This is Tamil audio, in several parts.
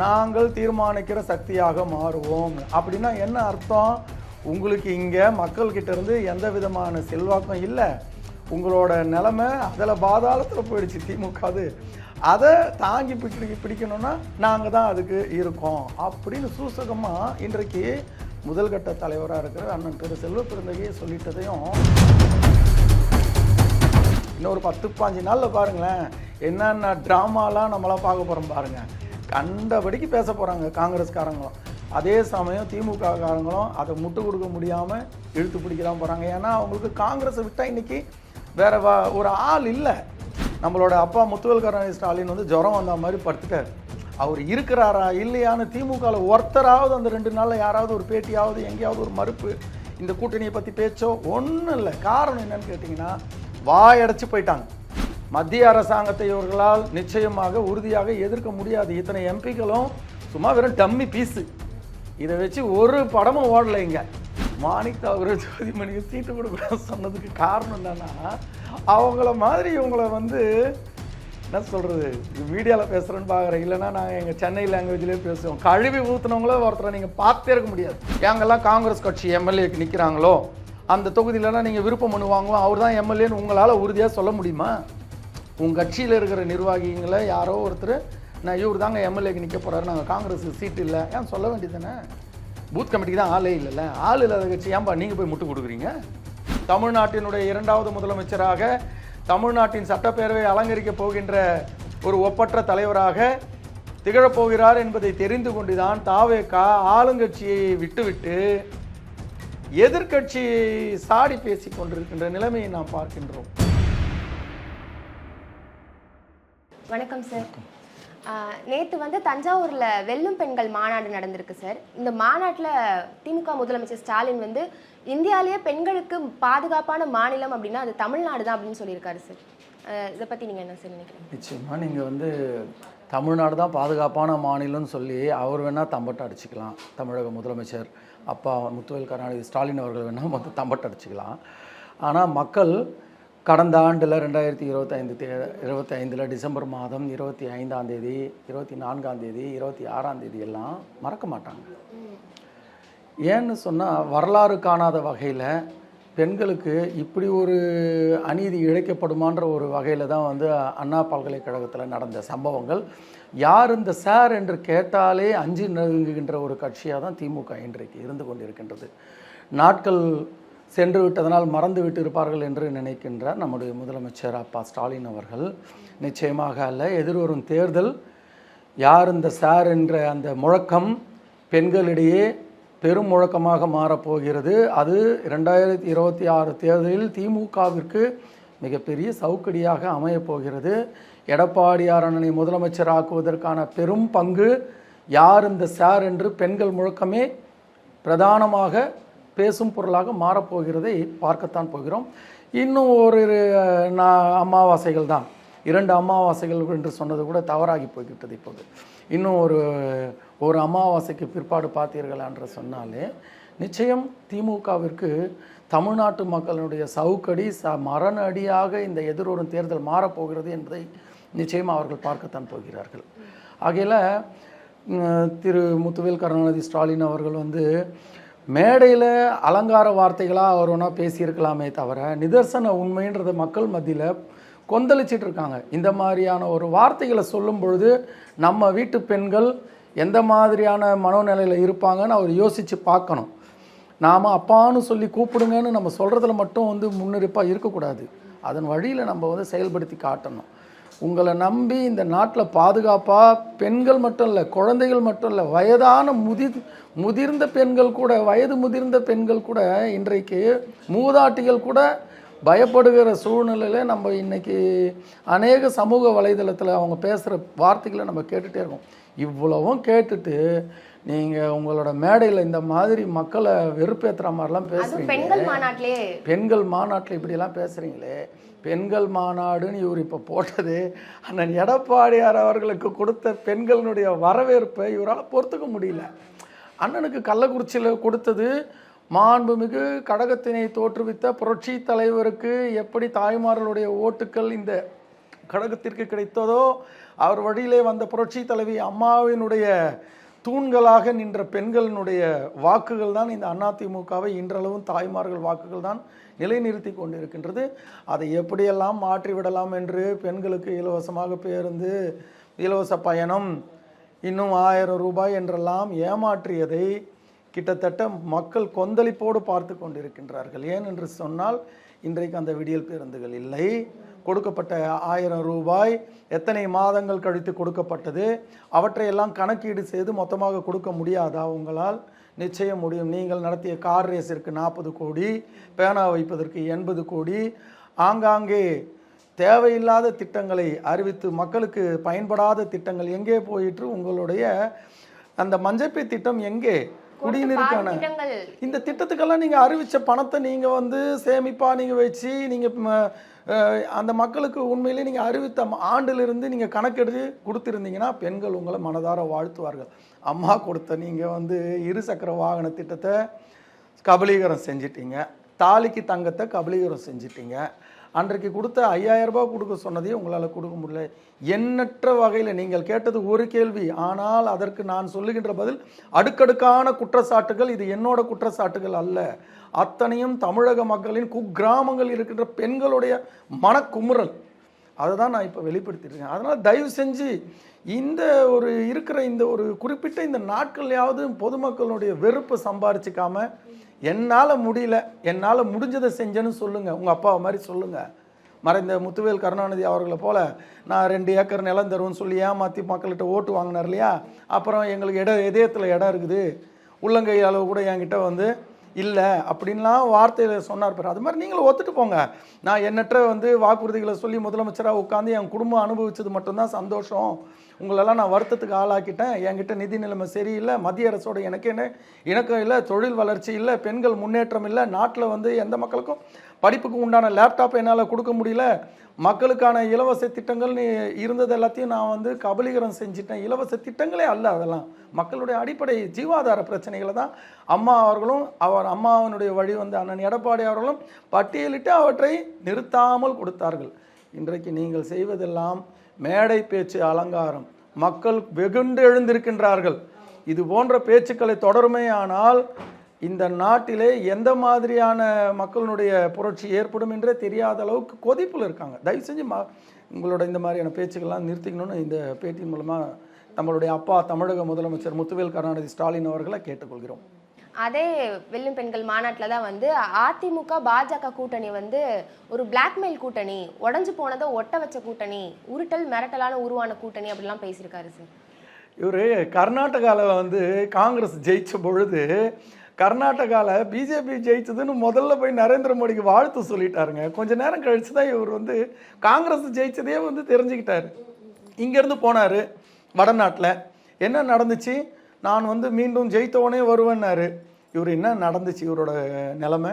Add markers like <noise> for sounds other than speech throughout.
நாங்கள் தீர்மானிக்கிற சக்தியாக மாறுவோம். அப்படின்னா என்ன அர்த்தம்? உங்களுக்கு இங்கே மக்கள்கிட்ட இருந்து எந்த விதமான செல்வாக்கும் இல்லை. உங்களோட நிலமை அதில் பாதாளத்தில் போயிடுச்சு திமுக அது. அதை தாங்கி பிடி பிடிக்கணும்னா நாங்கள் தான் அதுக்கு இருக்கோம். அப்படின்னு சூசகமாக இன்றைக்கு முதல்கட்ட தலைவராக இருக்கிற அண்ணன் திரு செல்வ பிறந்தகையை சொல்லிட்டதையும் இன்னொரு பத்து பாஞ்சு நாளில் பாருங்களேன். என்னென்ன ட்ராமாலாம் நம்மளாம் பார்க்க போகிறோம் பாருங்கள் கண்டபடிக்கு பேச போகிறாங்க காங்கிரஸ்காரங்களும். அதே சமயம் திமுக காரங்களும் அதை முட்டு கொடுக்க முடியாமல் இழுத்து பிடிக்க தான் போகிறாங்க ஏன்னா அவங்களுக்கு காங்கிரஸை விட்டால் இன்றைக்கி வேறு வ ஒரு ஆள் இல்லை. நம்மளோட அப்பா முத்துவேல் கருணாநிதி ஸ்டாலின் வந்து ஜுரம் வந்த மாதிரி படுத்துட்டார். அவர் இருக்கிறாரா இல்லையான்னு திமுகவில் ஒருத்தராவது அந்த ரெண்டு நாளில் யாராவது ஒரு பேட்டியாவது எங்கேயாவது ஒரு மறுப்பு இந்த கூட்டணியை பற்றி பேச்சோ ஒன்றும் இல்லை. காரணம் என்னன்னு கேட்டிங்கன்னா வாயடைச்சு போயிட்டாங்க. மத்திய அரசாங்கத்தை இவர்களால் நிச்சயமாக உறுதியாக எதிர்க்க முடியாது. இத்தனை எம்பிக்களும் சும்மா வெறும் டம்மி பீஸு. இதை வச்சு ஒரு படமும் ஓடலை இங்க. மாணிக் தாகூர் ஜோதிமணிக்கு சீட்டு கொடுக்க சொன்னதுக்கு காரணம் என்னன்னா அவங்கள மாதிரி இவங்கள வந்து என்ன சொல்கிறது வீடியோவில் பேசுகிறேன்னு பார்க்குறேன் இல்லைன்னா நாங்கள் எங்கள் சென்னை லாங்குவேஜ்லேயே பேசுவோம். கழுவி ஊற்றுனவங்கள ஒருத்தரை நீங்கள் பார்த்தே இருக்க முடியாது. எங்கெல்லாம் காங்கிரஸ் கட்சி எம்எல்ஏக்கு நிற்கிறாங்களோ அந்த தொகுதியிலலாம் நீங்கள் விருப்பம் பண்ணுவாங்களோ அவர் தான் எம்எல்ஏன்னு உங்களால் உறுதியாக சொல்ல முடியுமா? உங்கள் கட்சியில் இருக்கிற நிர்வாகிகளை யாரோ ஒருத்தர் நான் இவர் தாங்க எம்எல்ஏக்கு நிற்க போகிறாரு நாங்கள் காங்கிரஸ் சீட்டு இல்லை. ஏன் சொல்ல வேண்டியது தானே பூத் கமிட்டிக்கு தான் ஆளே இல்லைல்ல. ஆள் இல்லாத கட்சி ஏன்பா நீங்கள் போய் முட்டு கொடுக்குறீங்க? தமிழ்நாட்டினுடைய இரண்டாவது முதலமைச்சராக தமிழ்நாட்டின் சட்டப்பேரவை அலங்கரிக்கப் போகின்ற ஒரு ஒப்பற்ற தலைவராக திகழப்போகிறார் என்பதை தெரிந்து கொண்டுதான் தாவேக்கா ஆளுங்கட்சியை விட்டுவிட்டு எதிர்கட்சியை சாடி பேசி கொண்டிருக்கின்ற நிலைமையை நாம் பார்க்கின்றோம். வணக்கம் சார் நேற்று வந்து தஞ்சாவூரில் வெல்லும் பெண்கள் மாநாடு நடந்திருக்கு சார் இந்த மாநாட்டில் திமுக முதலமைச்சர் ஸ்டாலின் வந்து இந்தியாவிலேயே பெண்களுக்கு பாதுகாப்பான மாநிலம் அப்படின்னா அது தமிழ்நாடு தான் அப்படின்னு சொல்லியிருக்காரு சார் இதை பற்றி நீங்கள் என்ன சார் நினைக்கிறீங்க? நிச்சயமாக நீங்கள் வந்து தமிழ்நாடு தான் பாதுகாப்பான மாநிலம்னு சொல்லி அவர் வேணால் தம்பட்டை அடிச்சுக்கலாம். தமிழக முதலமைச்சர் அப்பா முத்துவேல் கருணாநிதி ஸ்டாலின் அவர்கள் வேணால் வந்து தம்பட்டை அடிச்சுக்கலாம். ஆனால் மக்கள் கடந்த ஆண்டில் ரெண்டாயிரத்தி இருபத்தைந்து தே இருபத்தி ஐந்தில் டிசம்பர் மாதம் இருபத்தி ஐந்தாம் தேதி இருபத்தி நான்காம் தேதி இருபத்தி ஆறாம் தேதி எல்லாம் மறக்க மாட்டாங்க. ஏன்னு சொன்னால் வரலாறு காணாத வகையில் பெண்களுக்கு இப்படி ஒரு அநீதி இழைக்கப்படுமான்ற ஒரு வகையில் தான் வந்து அண்ணா பல்கலைக்கழகத்தில் நடந்த சம்பவங்கள். யார் இந்த சார் என்று கேட்டாலே அஞ்சு நடுங்குகின்ற ஒரு கட்சியாக தான் திமுக இன்றைக்கு இருந்து கொண்டிருக்கின்றது. நாட்கள் சென்று விட்டதனால் மறந்து விட்டு இருப்பார்கள் என்று நினைக்கின்றார் நம்முடைய முதலமைச்சர் அப்பா ஸ்டாலின் அவர்கள். நிச்சயமாக அல்ல எதிர்வரும் தேர்தல் யார் இந்த சார் என்ற அந்த முழக்கம் பெண்களிடையே பெரும் முழக்கமாக மாறப்போகிறது அது ரெண்டாயிரத்தி இருபத்தி ஆறு தேர்தலில் திமுகவிற்கு மிகப்பெரிய சவுக்கடியாக அமையப்போகிறது எடப்பாடியார் அண்ணனை முதலமைச்சர் ஆக்குவதற்கான பெரும் பங்கு யார் இந்த சார் என்று பெண்கள் முழக்கமே பிரதானமாக பேசும் பொருளாக மாறப்போகிறதை பார்க்கத்தான் போகிறோம். இன்னும் ஒரு நான் அமாவாசைகள் தான். இரண்டு அமாவாசைகள் என்று சொன்னது கூட தவறாகி போய்விட்டது இப்போது. இன்னும் ஒரு ஒரு அமாவாசைக்கு பிற்பாடு பார்த்தீர்களா என்று சொன்னாலே நிச்சயம் திமுகவிற்கு தமிழ்நாட்டு மக்களுடைய சவுக்கடி ச மரணடியாக இந்த எதிர்வரும் தேர்தல் மாறப்போகிறது என்பதை நிச்சயம் அவர்கள் பார்க்கத்தான் போகிறார்கள். ஆகையில் திரு முத்துவேல் கருணாநிதி ஸ்டாலின் அவர்கள் வந்து மேடையில் அலங்கார வார்த்தைகளாக அவர் ஒன்றா பேசியிருக்கலாமே தவிர நிதர்சன உண்மைன்றதை மக்கள் மத்தியில் கொந்தளிச்சிட்டு இருக்காங்க. இந்த மாதிரியான ஒரு வார்த்தைகளை சொல்லும் பொழுது நம்ம வீட்டு பெண்கள் எந்த மாதிரியான மனோநிலையில் இருப்பாங்கன்னு அவர் யோசித்து பார்க்கணும். நாம் அப்பான்னு சொல்லி கூப்பிடுங்கன்னு நம்ம சொல்கிறதுல மட்டும் வந்து முன்னிருப்பாக இருக்கக்கூடாது. அதன் வழியில் நம்ம வந்து செயல்படுத்தி காட்டணும். உங்களை நம்பி இந்த நாட்டில் பாதுகாப்பாக பெண்கள் மட்டும் இல்லை குழந்தைகள் மட்டும் இல்லை வயதான முதி முதிர்ந்த பெண்கள் கூட வயது முதிர்ந்த பெண்கள் கூட இன்றைக்கு மூதாட்டிகள் கூட பயப்படுகிற சூழ்நிலையில் நம்ம இன்னைக்கு அநேக சமூக வலைதளத்தில் அவங்க பேசுகிற வார்த்தைகளை நம்ம கேட்டுகிட்டே இருக்கோம். இவ்வளவும் கேட்டுட்டு நீங்கள் உங்களோட மேடையில் இந்த மாதிரி மக்களை வெறுப்பேற்றுற மாதிரிலாம் பேசுகிறீங்க பெண்கள் மாநாட்டிலே. பெண்கள் மாநாட்டில் இப்படியெல்லாம் பேசுகிறீங்களே பெண்கள் மாநாடுன்னு இவர் இப்போ போட்டது. அண்ணன் எடப்பாடியார் அவர்களுக்கு கொடுத்த பெண்களினுடைய வரவேற்பை இவரால் பொறுத்துக்க முடியல. அண்ணனுக்கு கள்ளக்குறிச்சியில் கொடுத்தது மாண்புமிகு கடகத்தினை தோற்றுவித்த புரட்சி தலைவருக்கு எப்படி தாய்மார்களுடைய ஓட்டுக்கள் இந்த கடகத்திற்கு கிடைத்ததோ அவர் வழியிலே வந்த புரட்சி தலைவி அம்மாவினுடைய தூண்களாக நின்ற பெண்களினுடைய வாக்குகள் தான் இந்த அதிமுகவை இன்றளவும் தாய்மார்கள் வாக்குகள் தான் நிலைநிறுத்தி கொண்டிருக்கின்றது. அதை எப்படியெல்லாம் மாற்றிவிடலாம் என்று பெண்களுக்கு இலவசமாக பேருந்து இலவச பயணம் இன்னும் ஆயிரம் ரூபாய் என்றெல்லாம் ஏமாற்றியதை கிட்டத்தட்ட மக்கள் கொந்தளிப்போடு பார்த்து கொண்டிருக்கின்றார்கள். ஏன் என்று சொன்னால் இன்றைக்கு அந்த விடியல் பேருந்துகள் இல்லை. கொடுக்கப்பட்ட ஆயிரம் ரூபாய் எத்தனை மாதங்கள் கழித்து கொடுக்கப்பட்டது? அவற்றையெல்லாம் கணக்கீடு செய்து மொத்தமாக கொடுக்க முடியாதா உங்களால்? நிச்சயம் முடியும். நீங்கள் நடத்திய கார் ரேஸிற்கு நாற்பது கோடி பேனா வைப்பதற்கு எண்பது கோடி. ஆங்காங்கே தேவையில்லாத திட்டங்களை அறிவித்து மக்களுக்கு பயன்படாத திட்டங்கள் எங்கே போயிற்று? உங்களுடைய அந்த மஞ்சப்பை திட்டம் எங்கே? குடிநீருக்கான இந்த திட்டத்துக்கெல்லாம் நீங்கள் அறிவித்த பணத்தை நீங்கள் வந்து சேமிப்பாக நீங்கள் வச்சு நீங்கள் அந்த மக்களுக்கு உண்மையிலே நீங்கள் அறிவித்த ஆண்டிலிருந்து நீங்கள் கணக்கெடுத்து கொடுத்துருந்தீங்கன்னா பெண்கள் உங்களை மனதார வாழ்த்துவார்கள். அம்மா கொடுத்த நீங்கள் வந்து இருசக்கர வாகன திட்டத்தை கபலீகரம் செஞ்சிட்டீங்க. தாலிக்கு தங்கத்தை கபலீகரம் செஞ்சிட்டீங்க. அன்றைக்கு கொடுத்த 5000 ரூபாய் கொடுக்க சொன்னதையும் உங்களால் கொடுக்க முடியல. எண்ணற்ற வகையில் நீங்கள் கேட்டது ஒரு கேள்வி. ஆனால் அதற்கு நான் சொல்லுகின்ற பதில் அடுக்கடுக்கான குற்றச்சாட்டுகள் இது என்னோட குற்றச்சாட்டுகள் அல்ல. அத்தனையும் தமிழக மக்களின் குக்கிராமங்கள் இருக்கின்ற பெண்களுடைய மனக்குமுறல். அதை தான் நான் இப்போ வெளிப்படுத்தியிருக்கேன். அதனால் தயவு செஞ்சு இந்த ஒரு இருக்கிற இந்த ஒரு குறிப்பிட்ட இந்த நாட்கள்லையாவது பொதுமக்களுடைய வெறுப்பை சம்பாரிச்சிக்காம என்னால் முடியல என்னால் முடிஞ்சதை செஞ்சேன்னு சொல்லுங்கள் உங்கள் அப்பாவை மாதிரி சொல்லுங்கள் மறைந்த முத்துவேல் கருணாநிதி அவர்களை போல நான் ரெண்டு ஏக்கர் நிலம் தருவேன்னு சொல்லி ஏமாற்றி மக்கள்கிட்ட ஓட்டு வாங்கினார் இல்லையா? அப்புறம் எங்களுக்கு இட இதயத்தில் இடம் இருக்குது. உள்ளங்கை அளவு கூட என்கிட்ட வந்து இல்லை அப்படின்லாம் வார்த்தையில் சொன்னார் பாரு. அது மாதிரி நீங்களும் ஒத்துட்டு போங்க. நான் எண்ணற்ற வந்து வாக்குறுதிகளை சொல்லி முதலமைச்சராக உட்காந்து என் குடும்பம் அனுபவிச்சது மட்டும்தான் சந்தோஷம். உங்களெல்லாம் நான் வருத்தத்துக்கு ஆளாக்கிட்டேன். என்கிட்ட நிதி நிலைமை சரியில்லை. மத்திய அரசோட எனக்கு என்ன? இணக்கம் இல்லை தொழில் வளர்ச்சி இல்லை பெண்கள் முன்னேற்றம் இல்லை நாட்டில் வந்து எந்த மக்களுக்கும் படிப்புக்கு உண்டான லேப்டாப் என்னால் கொடுக்க முடியல. மக்களுக்கான இலவச திட்டங்கள் இருந்தது எல்லாத்தையும் நான் வந்து கபலீகரம் செஞ்சிட்டேன். இலவச திட்டங்களே அல்ல அதெல்லாம். மக்களுடைய அடிப்படை ஜீவாதார பிரச்சனைகளை தான் அம்மா அவர்களும் அவர் அம்மாவினுடைய வழி வந்து அண்ணன் எடப்பாடி அவர்களும் பட்டியலிட்டு அவற்றை நிறுத்தாமல் கொடுத்தார்கள். இன்றைக்கு நீங்கள் செய்வதெல்லாம் மேடை பேச்சு அலங்காரம். மக்கள் வெகுண்டு எழுந்திருக்கின்றார்கள். இது போன்ற பேச்சுக்களை தொடருமேயானால் இந்த நாட்டிலே எந்த மாதிரியான மக்களுடைய புரட்சி ஏற்படும் என்றே தெரியாத அளவுக்கு கொதிப்பில் இருக்காங்க. தயவு செஞ்சு ம உங்களோட இந்த மாதிரியான பேச்சுக்கள்லாம் நிறுத்திக்கணும்னு இந்த பேட்டியின் மூலமாக நம்மளுடைய அப்பா தமிழக முதலமைச்சர் முத்துவேல் கருணாநிதி ஸ்டாலின் அவர்களை கேட்டுக்கொள்கிறோம். அதே வெல்லும் பெண்கள் மாநாட்டில் தான் வந்து அதிமுக பாஜக கூட்டணி வந்து ஒரு பிளாக்மெயில் கூட்டணி உடஞ்சு போனதை ஒட்ட வச்ச கூட்டணி உருட்டல் மிரட்டலான உருவான கூட்டணி அப்படிலாம் பேசியிருக்காரு சார். இவர் கர்நாடகாவில் வந்து காங்கிரஸ் ஜெயிச்ச பொழுது கர்நாடகாவில் பிஜேபி ஜெயிச்சதுன்னு முதல்ல போய் நரேந்திர மோடிக்கு வாழ்த்து சொல்லிட்டாருங்க. கொஞ்ச நேரம் கழித்து தான் இவர் வந்து காங்கிரஸ் ஜெயிச்சதே வந்து தெரிஞ்சுக்கிட்டார். இங்கேருந்து போனார் வடநாட்டில். என்ன நடந்துச்சு? நான் வந்து மீண்டும் ஜெயித்தவனே வருவேன்னாரு. இவர் என்ன நடந்துச்சு இவரோட நிலமை?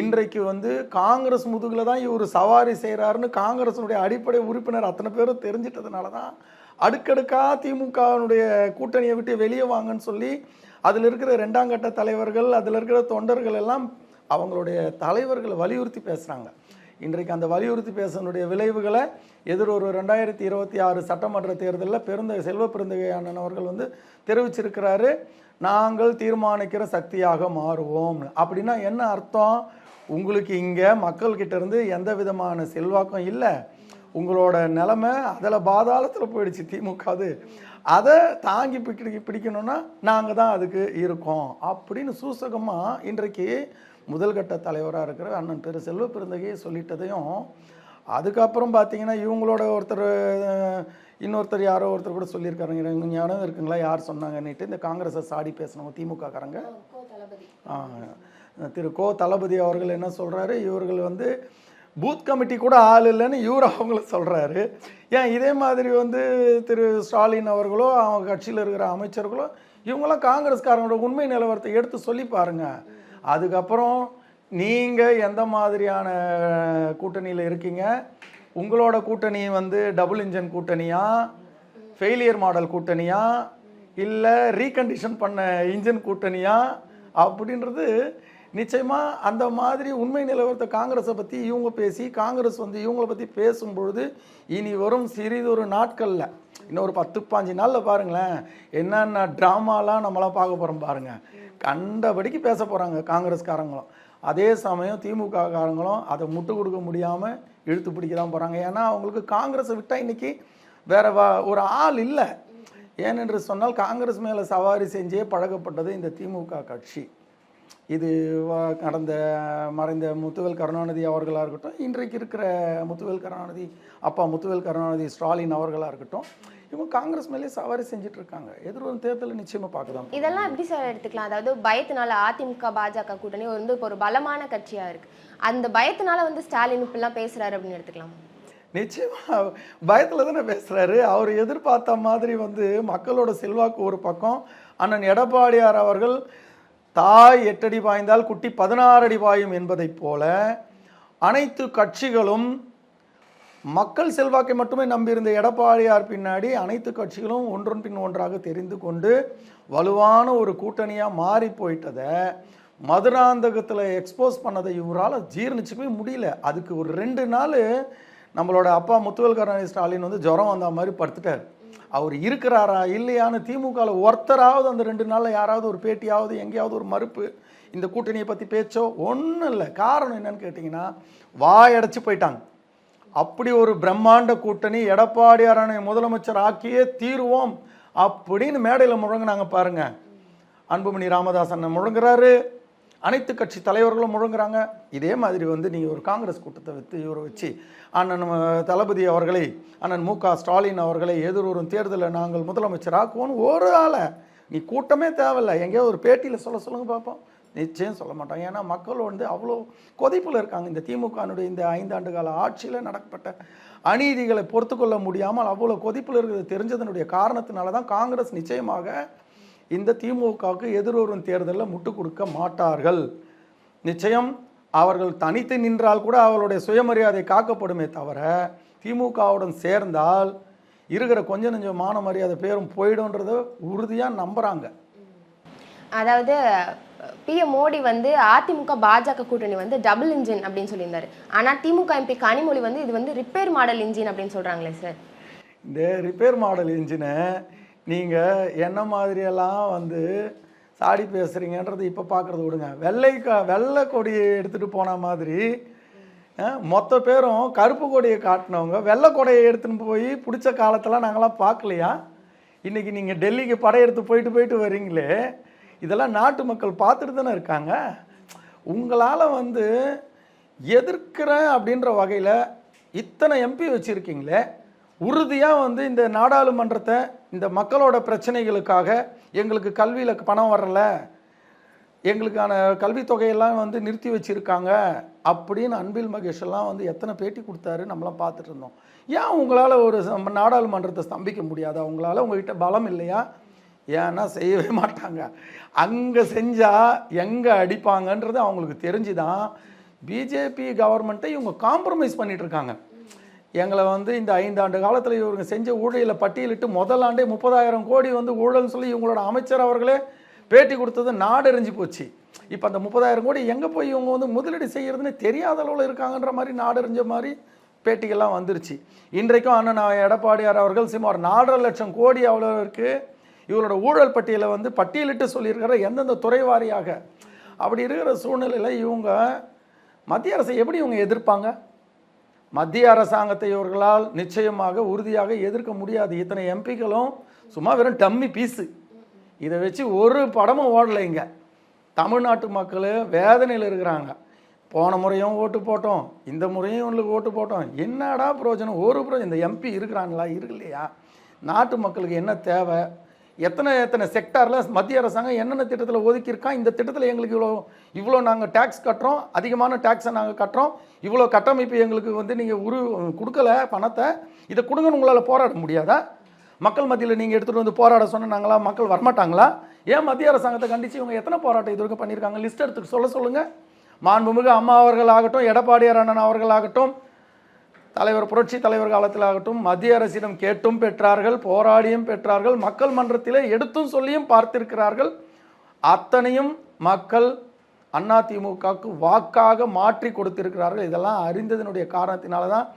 இன்றைக்கு வந்து காங்கிரஸ் முதுகில் தான் இவர் சவாரி செய்கிறாருன்னு காங்கிரஸினுடைய அடிப்படை உறுப்பினர் அத்தனை பேரும் தெரிஞ்சிட்டதுனால தான் அடுக்கடுக்கா திமுகவினுடைய கூட்டணியை விட்டு வெளியே வாங்கன்னு சொல்லி அதில் இருக்கிற ரெண்டாம் கட்ட தலைவர்கள் அதில் இருக்கிற தொண்டர்கள் எல்லாம் அவங்களுடைய தலைவர்களை வலியுறுத்தி பேசுகிறாங்க இன்றைக்கு அந்த வலியுறுத்தி பேசனுடைய விளைவுகளை எதிர் ஒரு ரெண்டாயிரத்தி இருபத்தி ஆறு சட்டமன்ற தேர்தலில் பெருந்த செல்வ பெருந்தகை அவர்கள் வந்து தெரிவிச்சிருக்கிறாரு. நாங்கள் தீர்மானிக்கிற சக்தியாக மாறுவோம். அப்படின்னா என்ன அர்த்தம்? உங்களுக்கு இங்கே மக்கள்கிட்ட இருந்து எந்த விதமான செல்வாக்கும் இல்லை. உங்களோட நிலமை அதில் பாதாளத்தில் போயிடுச்சு திமுக அது அதை தாங்கி பிடி பிடிக்கணும்னா நாங்கள் தான் அதுக்கு இருக்கோம். அப்படின்னு சூசகமாக இன்றைக்கு முதல்கட்ட தலைவராக இருக்கிற அண்ணன் திரு செல்வ பெருந்தகையை சொல்லிட்டதையும் அதுக்கப்புறம் பார்த்தீங்கன்னா இவங்களோட ஒருத்தர் இன்னொருத்தர் யாரோ ஒருத்தர் கூட சொல்லியிருக்காருங்க. ஞானம் இருக்குங்களா? யார் சொன்னாங்கன்னுட்டு இந்த காங்கிரஸை சாடி பேசினவங்க திமுக காரங்க ஆ, திரு கோ தளபதி அவர்கள் என்ன சொல்றாரு? இவர்கள் வந்து பூத் கமிட்டி கூட ஆள் இல்லைன்னு இவர் அவங்கள சொல்கிறாரு ஏன் இதே மாதிரி வந்து திரு ஸ்டாலின் அவர்களோ அவங்க கட்சியில் இருக்கிற அமைச்சர்களோ இவங்களாம் காங்கிரஸ்காரங்களோட உண்மை நிலவரத்தை எடுத்து சொல்லி பாருங்க. அதுக்கப்புறம் நீங்கள் எந்த மாதிரியான கூட்டணியில் இருக்கீங்க? உங்களோட கூட்டணி வந்து டபுள் இன்ஜின் கூட்டணியா? ஃபெயிலியர் மாடல் இல்லை ரீகண்டிஷன் பண்ண இன்ஜின் கூட்டணியா? அப்படின்றது நிச்சயமாக அந்த மாதிரி உண்மை நிலவரத்தை காங்கிரஸை பற்றி இவங்க பேசி காங்கிரஸ் வந்து இவங்கள பற்றி பேசும்பொழுது இனி வரும் சிறிதொரு நாட்களில் இன்னும் ஒரு பத்து பாஞ்சு நாளில் பாருங்களேன் என்னென்ன ட்ராமாலாம் நம்மளாம் பார்க்க போகிறோம் பாருங்கள் கண்டபடிக்கு பேச போகிறாங்க காங்கிரஸ்காரங்களும். அதே சமயம் திமுக காரங்களும் அதை முட்டு கொடுக்க முடியாமல் இழுத்து பிடிக்க தான் போகிறாங்க ஏன்னா அவங்களுக்கு காங்கிரஸை விட்டால் இன்னைக்கு வேற வா ஒரு ஆள் இல்லை. ஏனென்று சொன்னால் காங்கிரஸ் மேலே சவாரி செஞ்சே பழகப்பட்டது இந்த திமுக கட்சி. இது கடந்த மறைந்த முத்துவேல் கருணாநிதி அவர்களாக இருக்கட்டும் இன்றைக்கு இருக்கிற முத்துவேல் கருணாநிதி அப்பா முத்துவேல் கருணாநிதி ஸ்டாலின் அவர்களாக இருக்கட்டும் இவங்க காங்கிரஸ் மேலே சவாரி செஞ்சுட்டு இருக்காங்க எதிர்வரும் தேர்தலில் நிச்சயமாக பார்க்கலாம் இதெல்லாம் எப்படி சார் எடுத்துக்கலாம்? அதாவது பயத்தினால அதிமுக பாஜக கூட்டணி வந்து இப்போ ஒரு பலமான கட்சியா இருக்கு. அந்த பயத்தினால வந்து ஸ்டாலின் இப்படிலாம் பேசுறாரு அப்படின்னு எடுத்துக்கலாம். நிச்சயமா பயத்தில் தானே பேசுகிறாரு அவர் எதிர்பார்த்த மாதிரி வந்து மக்களோட செல்வாக்கு ஒரு பக்கம். அண்ணன் எடப்பாடியார் அவர்கள் தாய் எட்டடி பாய்ந்தால் குட்டி பதினாறு அடி பாயும் என்பதைப் போல அனைத்து கட்சிகளும் மக்கள் செல்வாக்கை மட்டுமே நம்பியிருந்த எடப்பாடியார் பின்னாடி அனைத்து கட்சிகளும் ஒன்றன் பின் ஒன்றாக தெரிந்து கொண்டு வலுவான ஒரு கூட்டணியாக மாறி போயிட்டதை மதுராந்தகத்தில் எக்ஸ்போஸ் பண்ணதை இவரால் ஜீர்ணிச்சுக்கவே முடியல. அதுக்கு ஒரு ரெண்டு நாள் நம்மளோட அப்பா முத்துவல் கருணாநிதி ஸ்டாலின் வந்து ஜுரம் வந்த மாதிரி படுத்துட்டார். அவர் இருக்கிறாரா இல்லையான்னு திமுகவில் ஒருத்தராவது அந்த ரெண்டு நாளில் யாராவது ஒரு பேட்டியாவது எங்கேயாவது ஒரு மறுப்பு இந்த கூட்டணியை பற்றி பேச்சோ ஒன்றும் இல்லை. காரணம் என்னன்னு கேட்டிங்கன்னா வாயடைச்சு போயிட்டாங்க. அப்படி ஒரு பிரம்மாண்ட கூட்டணி எடப்பாடியாரனை முதலமைச்சர் ஆக்கியே தீருவோம் அப்படின்னு மேடையில் முழங்கினாங்க பாருங்கள் அன்புமணி ராமதாசன் முழங்குறாரு. அனைத்து கட்சி தலைவர்களும் முழங்குறாங்க. இதே மாதிரி வந்து நீங்கள் ஒரு காங்கிரஸ் கூட்டத்தை வைத்து இவரை வச்சு அண்ணன் தளபதி அவர்களை அண்ணன் மு க ஸ்டாலின் அவர்களை எதிர்வரும் தேர்தலில் நாங்கள் முதலமைச்சராக்குவோன்னு ஒரு ஆளை. நீ கூட்டமே தேவையில்லை. எங்கேயோ ஒரு பேட்டியில் சொல்ல சொல்லுங்க பார்ப்போம் நிச்சயம் சொல்ல மாட்டாங்க ஏன்னா மக்கள் வந்து அவ்வளோ கொதிப்பில் இருக்காங்க. இந்த திமுகனுடைய இந்த ஐந்தாண்டு கால ஆட்சியில் நடக்கப்பட்ட அநீதிகளை பொறுத்துக்கொள்ள முடியாமல் அவ்வளோ கொதிப்பில் இருக்கிறது தெரிஞ்சதனுடைய காரணத்தினால தான் காங்கிரஸ் நிச்சயமாக இந்த திமுகவுக்கு எதிர்வரும் தேர்தலில் முட்டு கொடுக்க மாட்டார்கள். நிச்சயம் அவர்கள் தனித்து நின்றால் கூட அவர்களுடைய சுயமரியாதை காக்கப்படுமே தவிர திமுகவுடன் சேர்ந்தால் இருக்கிற கொஞ்ச நெஞ்சம் மான மரியாதை பேரும் போயிடும்ன்றதை உறுதியாக நம்புகிறாங்க அதாவது பிஎம் மோடி வந்து அதிமுக பாஜக கூட்டணி வந்து டபுள் இன்ஜின் அப்படின்னு சொல்லியிருந்தாரு. ஆனா திமுக எம்பி கனிமொழி வந்து இது வந்து ரிப்பேர் மாடல் இன்ஜின் அப்படின்னு சொல்றாங்களே சார் இந்த ரிப்பேர் மாடல் இன்ஜினை நீங்கள் என்ன மாதிரியெல்லாம் வந்து சாடி பேசுகிறீங்கன்றது இப்போ பார்க்குறது விடுங்க. வெள்ளை க வெள்ளை கொடியை எடுத்துகிட்டு போன மாதிரி மொத்த பேரும் கருப்பு கொடியை காட்டினவங்க வெள்ளை கொடையை எடுத்துன்னு போய் பிடிச்ச காலத்தெல்லாம் நாங்களாம் பார்க்கலையா இன்றைக்கி நீங்கள் டெல்லிக்கு படையெடுத்து போயிட்டு போயிட்டு வர்றீங்களே இதெல்லாம் நாட்டு மக்கள் பார்த்துட்டு தானே இருக்காங்க? உங்களால் வந்து எதிர்க்கிறேன் அப்படின்ற வகையில் இத்தனை எம்பி வச்சுருக்கீங்களே உறுதியாக வந்து இந்த நாடாளுமன்றத்தை இந்த மக்களோட பிரச்சனைகளுக்காக எங்களுக்கு கல்வியில் பணம் வரல எங்களுக்கான கல்வித்தொகையெல்லாம் வந்து நிறுத்தி வச்சுருக்காங்க அப்படின்னு அன்பில் மகேஷ் எல்லாம் வந்து எத்தனை பேட்டி கொடுத்தாரு நம்மளாம் பார்த்துட்டு இருந்தோம். ஏன் உங்களால் ஒரு நாடாளுமன்றத்தை ஸ்தம்பிக்க முடியாதா? உங்களால் உங்ககிட்ட பலம் இல்லையா? ஏன்னா செய்யவே <laughs> மாட்டாங்க. அங்கே செஞ்சால் எங்கே அடிப்பாங்கன்றது அவங்களுக்கு தெரிஞ்சுதான். பிஜேபி கவர்மெண்ட்டை இவங்க காம்ப்ரமைஸ் பண்ணிகிட்ருக்காங்க இருக்காங்க. எங்களை வந்து இந்த ஐந்தாண்டு காலத்தில் இவங்க செஞ்ச ஊழலை பட்டியலிட்டு முதல் ஆண்டே முப்பதாயிரம் கோடி வந்து ஊழல்னு சொல்லி இவங்களோட அமைச்சர் அவர்களே பேட்டி கொடுத்தது நாடெறிஞ்சு போச்சு. இப்போ அந்த முப்பதாயிரம் கோடி எங்கே போய் இவங்க வந்து முதலீடு செய்கிறதுன்னு தெரியாத அளவில் இருக்காங்கன்ற மாதிரி நாடறிஞ்ச மாதிரி பேட்டிகள்லாம் வந்துருச்சு. இன்றைக்கும் அண்ணன் எடப்பாடியார் அவர்கள் சுமார் நாலரை லட்சம் கோடி அவ்வளோ இருக்குது ஊழல் பட்டியலை வந்து பட்டியலிட்டு சொல்லியிருக்கிற எந்தெந்த துறை வாரியாக அப்படி இருக்கிற சூழ்நிலையில் இவங்க மத்திய அரசை எப்படி இவங்க எதிர்ப்பாங்க? மத்திய அரசாங்கத்தை இவர்களால் நிச்சயமாக உறுதியாக எதிர்க்க முடியாது. இத்தனை எம்பிக்களும் சும்மா வெறும் டம்மி பீஸு. இதை வச்சு ஒரு படமும் ஓடலைங்க தமிழ்நாட்டு மக்கள் வேதனையில் இருக்கிறாங்க. போன முறையும் ஓட்டு போட்டோம். இந்த முறையும் உங்களுக்கு ஓட்டு போட்டோம். என்னடா பிரயோஜனம்? ஒரு பிரயோஜனம். இந்த எம்பி இருக்கிறாங்களா? இருக்கு இல்லையா நாட்டு மக்களுக்கு என்ன தேவை? எத்தனை எத்தனை செக்டாரில் மத்திய அரசாங்கம் என்னென்ன திட்டத்தில் ஒதுக்கியிருக்கா? இந்த திட்டத்தில் எங்களுக்கு இவ்வளோ இவ்வளோ நாங்கள் டேக்ஸ் கட்டுறோம் அதிகமான டேக்ஸை நாங்கள் கட்டுறோம். இவ்வளோ கட்டமைப்பு எங்களுக்கு வந்து நீங்கள் உரு கொடுக்கல பணத்தை. இதை கொடுங்கன்னு உங்களால் போராட முடியாதா? மக்கள் மத்தியில் நீங்கள் எடுத்துகிட்டு வந்து போராட சொன்னாங்களா மக்கள் வரமாட்டாங்களா? ஏன் மத்திய அரசாங்கத்தை கண்டித்து இவங்க எத்தனை போராட்டம் இது வரைக்கும் பண்ணியிருக்காங்க? லிஸ்ட் எடுத்து சொல்ல சொல்லுங்கள் மாண்புமிகு அம்மா அவர்கள் ஆகட்டும் எடப்பாடியார் அண்ணன் அவர்களாகட்டும் தலைவர் புரட்சி தலைவர் காலத்தில் ஆகட்டும் மத்திய அரசிடம் கேட்டும் பெற்றார்கள் போராடியும் பெற்றார்கள் மக்கள் மன்றத்திலே எடுத்தும் சொல்லியும் பார்த்திருக்கிறார்கள். அத்தனையும் மக்கள் அதிமுகவுக்கு வாக்காக மாற்றி கொடுத்திருக்கிறார்கள். இதெல்லாம் அறிந்ததனுடைய காரணத்தினால தான்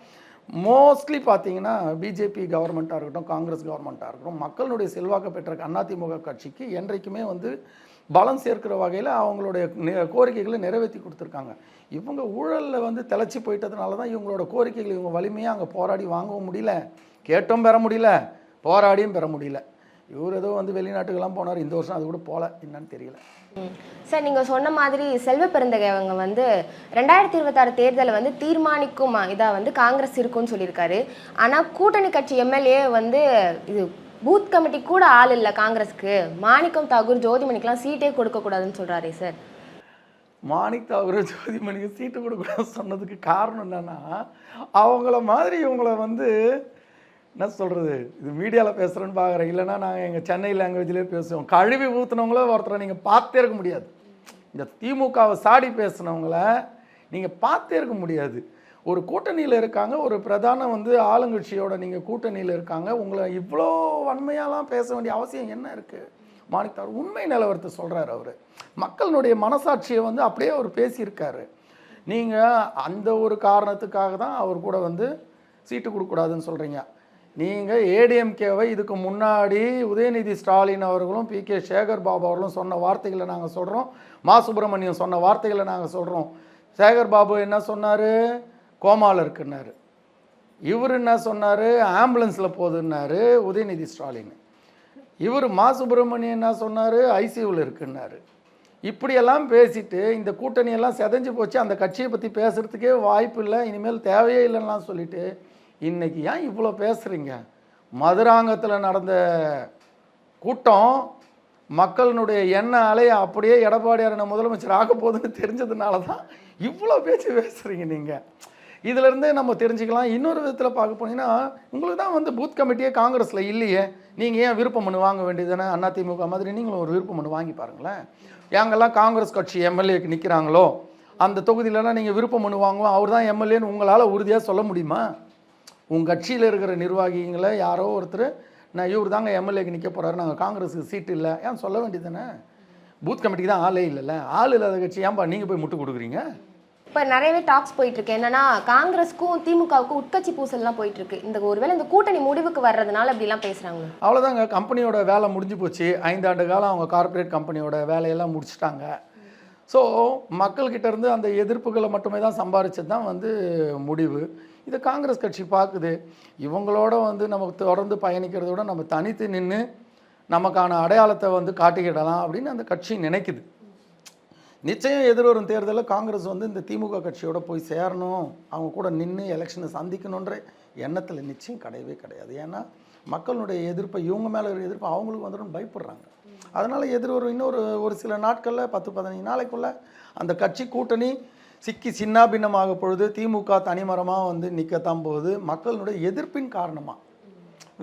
மோஸ்ட்லி பார்த்தீங்கன்னா பிஜேபி கவர்மெண்ட்டாக இருக்கட்டும் காங்கிரஸ் கவர்மெண்ட்டாக இருக்கட்டும் மக்களுடைய செல்வாக்கு பெற்ற அதிமுக கட்சிக்கு என்றைக்குமே வந்து பலம் சேர்க்கிற வகையில் அவங்களுடைய கோரிக்கைகளை நிறைவேற்றி கொடுத்துருக்காங்க. இவங்க ஊழலில் வந்து திளைச்சி போயிட்டதுனால தான் இவங்களோட கோரிக்கைகளை இவங்க வலிமையாக அங்கே போராடி வாங்கவும் முடியல. கேட்டும் பெற முடியல. போராடியும் பெற முடியல. இவர் ஏதோ வந்து வெளிநாட்டுக்கெல்லாம் போனார். இந்த வருஷம் அது கூட போகல என்னன்னு தெரியல. சார் நீங்கள் சொன்ன மாதிரி செல்வ பெருந்தகை அவங்க வந்து ரெண்டாயிரத்தி இருபத்தாறு தேர்தலை வந்து தீர்மானிக்கும் இதாக வந்து காங்கிரஸ் இருக்கும்னு சொல்லியிருக்காரு. ஆனால் கூட்டணி கட்சி எம்எல்ஏ வந்து இது பூத் கமிட்டி கூட ஆள் இல்லை காங்கிரஸ்க்கு. மாணிக்கம் தாகூர் ஜோதிமணிக்கெலாம் சீட்டே கொடுக்கக்கூடாதுன்னு சொல்கிறாரே சார். மாணிக் தாகூர் ஜோதிமணிக்கு சீட்டு கொடுக்கூடாது சொன்னதுக்கு காரணம் என்னன்னா அவங்கள மாதிரி இவங்கள வந்து என்ன சொல்கிறது இது மீடியாவில் பேசுகிறேன்னு பார்க்குறேன் இல்லைன்னா நாங்கள் எங்கள் சென்னை லாங்குவேஜ்லேயே பேசுவோம். கழுவி ஊற்றுனவங்களோ ஒருத்தரை நீங்கள் பார்த்தே இருக்க முடியாது. இந்த திமுகவை சாடி பேசுனவங்கள நீங்கள் பார்த்தே இருக்க முடியாது. ஒரு கூட்டணியில் இருக்காங்க. ஒரு பிரதான வந்து ஆளுங்கட்சியோட நீங்கள் கூட்டணியில் இருக்காங்க. உங்களை இவ்வளோ வன்மையாலாம் பேச வேண்டிய அவசியம் என்ன இருக்குது மாணிக் உண்மை நிலவரத்தை சொல்கிறார் அவர். மக்களுடைய மனசாட்சியை வந்து அப்படியே அவர் பேசியிருக்காரு. நீங்கள் அந்த ஒரு காரணத்துக்காக தான் அவர் கூட வந்து சீட்டு கொடுக்கக்கூடாதுன்னு சொல்கிறீங்க நீங்கள் ஏடிஎம்கேவை இதுக்கு முன்னாடி உதயநிதி ஸ்டாலின் அவர்களும் பி. கே. சேகர் பாபு அவர்களும் சொன்ன வார்த்தைகளை நாங்கள் சொல்கிறோம் மா. சுப்பிரமணியம் சொன்ன வார்த்தைகளை நாங்கள் சொல்கிறோம் சேகர் பாபு என்ன சொன்னார்? கோமாவில் இருக்குன்னாரு இவர் என்ன சொன்னார்? ஆம்புலன்ஸில் போகுதுன்னாரு உதயநிதி ஸ்டாலின். இவர் மா. சுப்பிரமணியம் என்ன சொன்னார்? ஐசியூவில் இருக்குன்னாரு. இப்படியெல்லாம் பேசிட்டு இந்த கூட்டணியெல்லாம் செதஞ்சு போச்சு. அந்த கட்சியை பற்றி பேசுகிறதுக்கே வாய்ப்பு இல்லை. இனிமேல் தேவையே இல்லைன்னா சொல்லிட்டு இன்னைக்கு ஏன் இவ்வளோ பேசுகிறீங்க மதுராங்கத்தில் நடந்த கூட்டம் மக்களினுடைய எண்ண அலையை அப்படியே எடப்பாடியார் என்ன முதலமைச்சர் ஆக போகுதுன்னு தெரிஞ்சதுனால தான் இவ்வளோ பேச்சு பேசுகிறீங்க நீங்கள் இதிலேருந்து நம்ம தெரிஞ்சுக்கலாம். இன்னொரு விதத்தில் பார்க்க போனீங்கன்னா உங்களுக்கு தான் வந்து பூத் கமிட்டியே காங்கிரஸில் இல்லையே. நீங்கள் ஏன் விருப்பம் மனு வாங்க வேண்டியதுதானே? அதிமுக மாதிரி நீங்களும் ஒரு விருப்பம் மனு வாங்கி பாருங்களேன். யாங்கெல்லாம் காங்கிரஸ் கட்சி எம்எல்ஏக்கு நிற்கிறாங்களோ அந்த தொகுதியிலலாம் நீங்கள் விருப்பம் மனு வாங்குவோம். அவர் தான் எம்எல்ஏன்னு உங்களால் உறுதியாக சொல்ல முடியுமா? உங்கள் கட்சியில் இருக்கிற நிர்வாகிகளை யாரோ ஒருத்தர் நான் இவர் தாங்க எம்எல்ஏக்கு நிற்க போகிறாரு நாங்கள் காங்கிரஸுக்கு சீட்டு இல்லை. ஏன் சொல்ல வேண்டியதுதானே? பூத் கமிட்டிக்கு தான் ஆளே இல்லைல்ல. ஆள் இல்லாத கட்சி ஏன்பா நீங்கள் போய் முட்டு கொடுக்குறீங்க? இப்போ நிறையவே டாக்ஸ் போயிட்டு இருக்கு. என்னன்னா காங்கிரஸ்க்கும் திமுகவுக்கும் உட்கட்சி பூசல்லாம் போயிட்டு இருக்கு. இந்த ஒருவேளை இந்த கூட்டணி முடிவுக்கு வர்றதுனால இப்படிலாம் பேசுறாங்க அவ்வளோதாங்க கம்பெனியோட வேலை முடிஞ்சு போச்சு. ஐந்தாண்டு காலம் அவங்க கார்ப்பரேட் கம்பெனியோட வேலையெல்லாம் முடிச்சிட்டாங்க. ஸோ மக்கள்கிட்ட இருந்து அந்த எதிர்ப்புகளை மட்டுமே தான் சம்பாரிச்சது தான் வந்து முடிவு. இதை காங்கிரஸ் கட்சி பார்க்குது. இவங்களோட வந்து நமக்கு தொடர்ந்து பயணிக்கிறத விட நம்ம தனித்து நின்று நமக்கான அடையாளத்தை வந்து காட்டிக்கிடலாம் அப்படின்னு அந்த கட்சி நினைக்குது. நிச்சயம் எதிர்வரும் தேர்தலில் காங்கிரஸ் வந்து இந்த திமுக கட்சியோட போய் சேரணும். அவங்க கூட நின்று எலெக்ஷனை சந்திக்கணுன்ற எண்ணத்தில் நிச்சயம் கிடையவே கிடையாது. ஏன்னா மக்களுடைய எதிர்ப்பை இவங்க மேலே இருக்கிற எதிர்ப்பு அவங்களுக்கு வந்துடும் பயப்படுறாங்க. அதனால் எதிர்வரும் இன்னொரு ஒரு சில நாட்களில் பத்து பதினஞ்சு நாளைக்குள்ளே அந்த கட்சி கூட்டணி சிக்கி சின்னாபின்னமாக பொழுது திமுக தனிமரமாக வந்து நிற்கத்தான் போகுது. மக்களுடைய எதிர்ப்பின் காரணமாக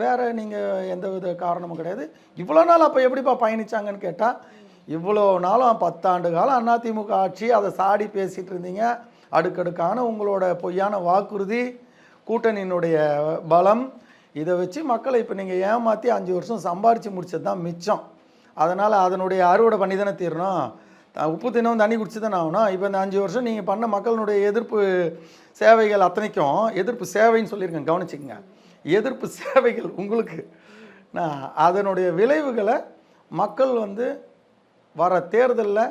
வேறு நீங்கள் எந்த வித காரணமும் கிடையாது. இவ்வளோ நாள் அப்போ எப்படிப்பா பயணிச்சாங்கன்னு கேட்டால் இவ்வளோ நாளும் பத்தாண்டு காலம் அதிமுக ஆட்சி அதை சாடி பேசிகிட்டு இருந்தீங்க. அடுக்கடுக்கான உங்களோட பொய்யான வாக்குறுதி கூட்டணியினுடைய பலம் இதை வச்சு மக்களை இப்போ நீங்கள் ஏமாற்றி அஞ்சு வருஷம் சம்பாரித்து முடிச்சது தான் மிச்சம். அதனால் அதனுடைய அறுவடை பண்ணி தானே தீரணும். உப்பு தினம் தண்ணி குடிச்சு தானே ஆகணும். இப்போ இந்த அஞ்சு வருஷம் நீங்கள் பண்ண மக்களுடைய எதிர்ப்பு சேவைகள் அத்தனைக்கும் எதிர்ப்பு சேவைன்னு சொல்லியிருக்கேன் கவனிச்சிக்கங்க. எதிர்ப்பு சேவைகள் உங்களுக்கு. நான் அதனுடைய விளைவுகளை மக்கள் வந்து வர தேர்தலில்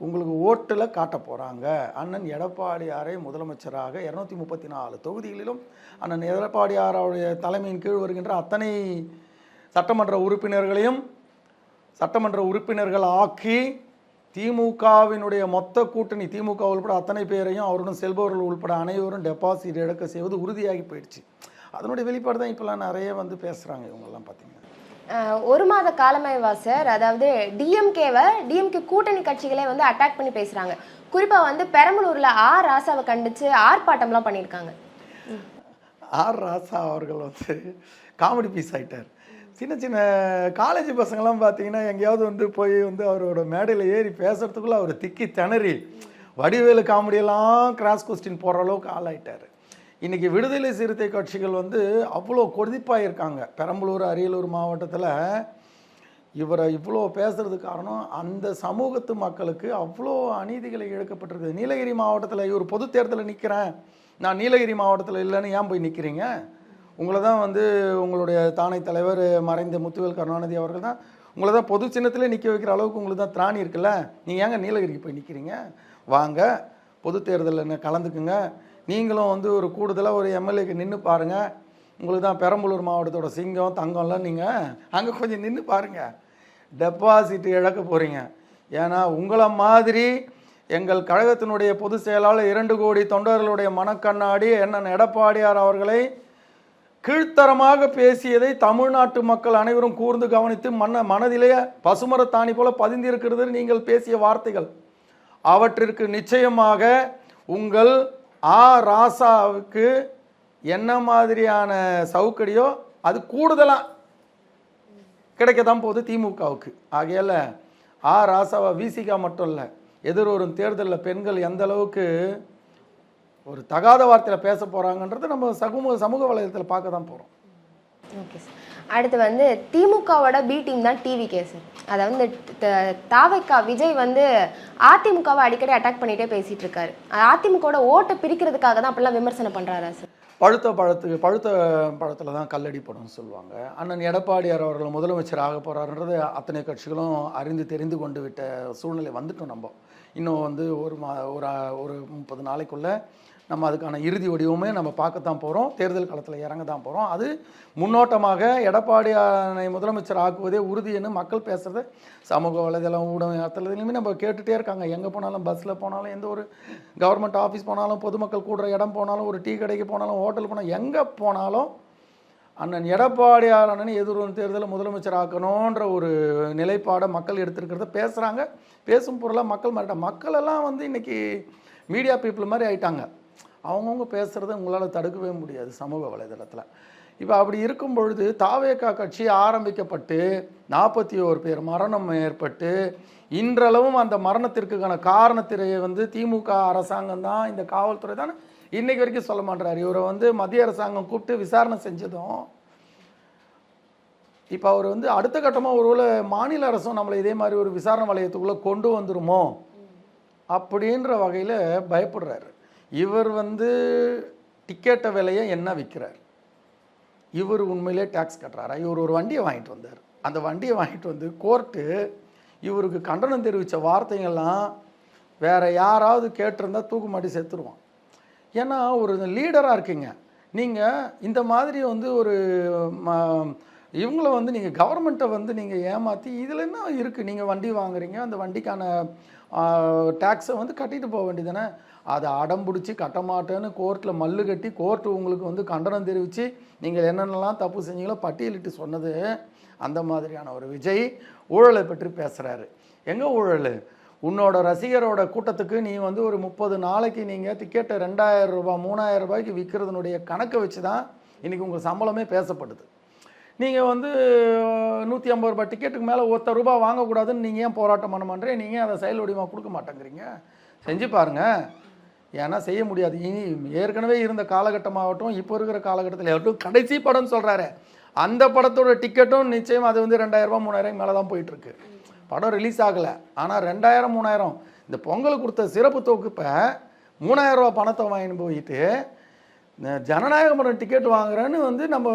உங்களுக்கு ஓட்டில் காட்ட போகிறாங்க அண்ணன் எடப்பாடியாரை முதலமைச்சராக இரநூத்தி முப்பத்தி நாலு தொகுதிகளிலும் அண்ணன் எடப்பாடியாருடைய தலைமையின் கீழ் வருகின்ற அத்தனை சட்டமன்ற உறுப்பினர்களையும் சட்டமன்ற உறுப்பினர்கள் ஆக்கி திமுகவினுடைய மொத்த கூட்டணி திமுக உள்பட அத்தனை பேரையும் அவருடன் செல்பவர்கள் உள்பட அனைவரும் டெபாசிட் இழக்க செய்வது உறுதியாகி போயிடுச்சு. அதனுடைய வெளிப்பாடு தான் இப்போல்லாம் நிறைய வந்து பேசுகிறாங்க இவங்கெல்லாம் பார்த்தீங்கன்னா ஒரு மாத காலமாய்வா சார். அதாவது டிஎம்கேவை டிஎம்கே கூட்டணி கட்சிகளே வந்து அட்டாக் பண்ணி பேசுறாங்க. குறிப்பா வந்து பெரம்பலூர்ல ஆர் ராசாவை கண்டிச்சு ஆர்ப்பாட்டம்லாம் பண்ணியிருக்காங்க. ஆர் ராசா அவர்கள் வந்து காமெடி பீஸ் ஆயிட்டார். சின்ன சின்ன காலேஜ் பசங்கள்லாம் பார்த்தீங்கன்னா எங்கேயாவது வந்து போய் வந்து அவரோட மேடையில் ஏறி பேசுகிறதுக்குள்ளே அவர் திக்கி திணறி வடிவேலு காமெடியெல்லாம் கிராஸ் கொஸ்டின் போடுற அளவுக்கு ஆளாயிட்டார். இன்றைக்கி விடுதலை சிறுத்தை கட்சிகள் வந்து அவ்வளோ கொதிப்பாக இருக்காங்க பெரம்பலூர் அரியலூர் மாவட்டத்தில் இவரை இவ்வளோ பேசுறது காரணம் அந்த சமூகத்து மக்களுக்கு அவ்வளோ அநீதிகளை இழைக்கப்பட்டிருக்குது. நீலகிரி மாவட்டத்தில் இவர் பொது தேர்தலில் நிற்கிறேன் நான் நீலகிரி மாவட்டத்தில் இல்லைன்னு ஏன் போய் நிற்கிறீங்க உங்களை தான் வந்து உங்களுடைய தானை தலைவர் மறைந்த முத்துவேல் கருணாநிதி அவர்கள் தான் உங்களை தான் பொது சின்னத்திலே நிற்க வைக்கிற அளவுக்கு உங்களுக்கு தான் திராணி இருக்குல்ல? நீங்கள் ஏங்க நீலகிரிக்கு போய் நிற்கிறீங்க வாங்க பொது தேர்தலில் கலந்துக்குங்க. நீங்களும் வந்து ஒரு கூடுதலாக ஒரு எம்எல்ஏக்கு நின்று பாருங்கள் உங்களுக்கு தான் பெரம்பலூர் மாவட்டத்தோட சிங்கம் தங்கம்லாம் நீங்கள் அங்கே கொஞ்சம் நின்று பாருங்கள் டெபாசிட் இழக்க போகிறீங்க ஏன்னா உங்களை மாதிரி எங்கள் கழகத்தினுடைய பொதுச் செயலாளர் இரண்டு கோடி தொண்டர்களுடைய மனக்கண்ணாடி என்னென்ன எடப்பாடியார் அவர்களை கீழ்த்தரமாக பேசியதை தமிழ்நாட்டு மக்கள் அனைவரும் கூர்ந்து கவனித்து மன மனதிலே பசுமரத்தாணி போல பதிந்திருக்கிறது நீங்கள் பேசிய வார்த்தைகள். அவற்றிற்கு நிச்சயமாக உங்கள் ஆ ராசாவுக்கு என்ன மாதிரியான சவுக்கடியோ அது கூடுதலாக கிடைக்க தான் போகுது திமுகவுக்கு. ஆகையால் ஆ ராசாவை விசிகா மட்டும் இல்லை எதிர்வரும் தேர்தலில் பெண்கள் எந்த அளவுக்கு ஒரு தகாத வார்த்தையில் பேச போகிறாங்கன்றதை நம்ம சமூக சமூக வலைதளத்தில் பார்க்க தான் போகிறோம் ஓகே சார் அடுத்து வந்து திமுகவோட பி டீம் தான் டிவிகே சார் அதை வந்து தாவைக்கா விஜய் வந்து அதிமுகவை அடிக்கடி அட்டாக் பண்ணிட்டே பேசிட்டு இருக்காரு. அதிமுகவோட ஓட்டை பிரிக்கிறதுக்காக தான் அப்படிலாம் விமர்சனம் பண்றாரா சார் பழுத்த பழத்துக்கு பழுத்த பழத்தில் தான் கல்லடி படம்னு சொல்லுவாங்க. அண்ணன் எடப்பாடியார் அவர்கள் முதலமைச்சர் ஆக போகிறாருன்றது அத்தனை கட்சிகளும் அறிந்து தெரிந்து கொண்டு விட்ட சூழ்நிலை வந்துட்டோம் நம்ம. இன்னும் வந்து ஒரு மா ஒரு ஒரு முப்பது நாளைக்குள்ளே நம்ம அதுக்கான இறுதி வடிவமே நம்ம பார்க்கத்தான் போகிறோம் தேர்தல் காலத்தில் இறங்க தான் போகிறோம் அது முன்னோட்டமாக எடப்பாடியானை முதலமைச்சர் ஆக்குவதே உறுதின்னு மக்கள் பேசுகிறத சமூக வலைதளம் ஊடகத்துலையுமே நம்ம கேட்டுகிட்டே இருக்காங்க. எங்கே போனாலும் பஸ்ஸில் போனாலும் எந்த ஒரு கவர்மெண்ட் ஆஃபீஸ் போனாலும் பொதுமக்கள் கூடுற இடம் போனாலும் ஒரு டீ கடைக்கு போனாலும் ஹோட்டல் போனால் எங்கே போனாலும் அண்ணன் எடப்பாடியார் அண்ணன் எதிர்வரும் தேர்தலில் முதலமைச்சர் ஆக்கணுன்ற ஒரு நிலைப்பாடை மக்கள் எடுத்திருக்கிறத பேசுகிறாங்க பேசும் பொருளாக மக்கள் மாறிட்டாங்க. மக்களெல்லாம் வந்து இன்றைக்கி மீடியா பீப்புள் மாதிரி ஆயிட்டாங்க. அவங்கவுங்க பேசுகிறத உங்களால் தடுக்கவே முடியாது சமூக வலைதளத்தில். இப்போ அப்படி இருக்கும் பொழுது தாவேகா கட்சி ஆரம்பிக்கப்பட்டு நாற்பத்தி ஓரு பேர் மரணம் ஏற்பட்டு இன்றளவும் அந்த மரணத்திற்கான காரணத்திறையை வந்து திமுக அரசாங்கம் தான் இந்த காவல்துறை தான். இன்னைக்கு வரைக்கும் சொல்ல மாட்டார் இவரை வந்து மத்திய அரசாங்கம் கூப்பிட்டு விசாரணை செஞ்சதும் இப்போ அவர் வந்து அடுத்த கட்டமாக ஒருவேளை மாநில அரசும் நம்மளை இதே மாதிரி ஒரு விசாரணை வளையத்துக்குள்ளே கொண்டு வந்துருமோ அப்படின்ற வகையில் பயப்படுறாரு. இவர் வந்து டிக்கெட்டை விலையை என்ன விற்கிறார்? இவர் உண்மையிலே டேக்ஸ் கட்டுறாரா? இவர் ஒரு வண்டியை வாங்கிட்டு வந்தார். அந்த வண்டியை வாங்கிட்டு வந்து கோர்ட்டு இவருக்கு கண்டனம் தெரிவித்த வார்த்தைகள்லாம் வேற யாராவது கேட்டிருந்தா தூக்கு மாட்டி சேர்த்துருவான் ஏன்னா ஒரு லீடராக இருக்கீங்க. நீங்கள் இந்த மாதிரி வந்து ஒரு ம- இவங்கள வந்து நீங்கள் கவர்மெண்ட்டை வந்து நீங்கள் ஏமாற்றி இதில் என்ன இருக்குது நீங்கள் வண்டி வாங்குறீங்க அந்த வண்டிக்கான டேக்ஸை வந்து கட்டிட்டு போக வேண்டியதானே அதை அடம் பிடிச்சி கட்ட மாட்டேன்னு கோர்ட்டில் மல்லு கட்டி கோர்ட்டு உங்களுக்கு வந்து கண்டனம் தெரிவித்து நீங்கள் என்னென்னலாம் தப்பு செஞ்சீங்களோ பட்டியலிட்டு சொன்னது அந்த மாதிரியான ஒரு விஜய் ஊழலை பற்றி பேசுகிறாரு எங்கே ஊழல்? உன்னோட ரசிகரோட கூட்டத்துக்கு நீ வந்து ஒரு முப்பது நாளைக்கு நீங்கள் டிக்கெட்டை ரெண்டாயிரம் ரூபாய் மூணாயிரம் ரூபாய்க்கு விற்கிறதுனுடைய கணக்கை வச்சு தான் இன்றைக்கி உங்கள் சம்பளமே பேசப்படுது. நீங்கள் வந்து நூற்றி ஐம்பது ரூபாய் டிக்கெட்டுக்கு மேலே ஒத்த ரூபாய் வாங்கக்கூடாதுன்னு நீங்கள் ஏன் போராட்டம் பண்ண மாட்டேன் நீங்கள் அதை செயல் வடிவமாக கொடுக்க மாட்டேங்கிறீங்க? செஞ்சு பாருங்கள் ஏன்னா செய்ய முடியாது. இனி ஏற்கனவே இருந்த காலகட்டமாகட்டும் இப்போ இருக்கிற காலகட்டத்தில் ஆகட்டும் கடைசி படம்னு சொல்கிறாரு அந்த படத்தோட டிக்கெட்டும் நிச்சயம் அது வந்து ரெண்டாயிரரூபா மூணாயிரம் மேலே தான் போயிட்டுருக்கு. படம் ரிலீஸ் ஆகலை. ஆனால் ரெண்டாயிரம் மூணாயிரம் இந்த பொங்கல் கொடுத்த சிறப்பு தொகுப்பை மூணாயிரரூபா பணத்தை வாங்கிட்டு போயிட்டு ஜனநாயக முறை டிக்கெட் வாங்குறேன்னு வந்து நம்ம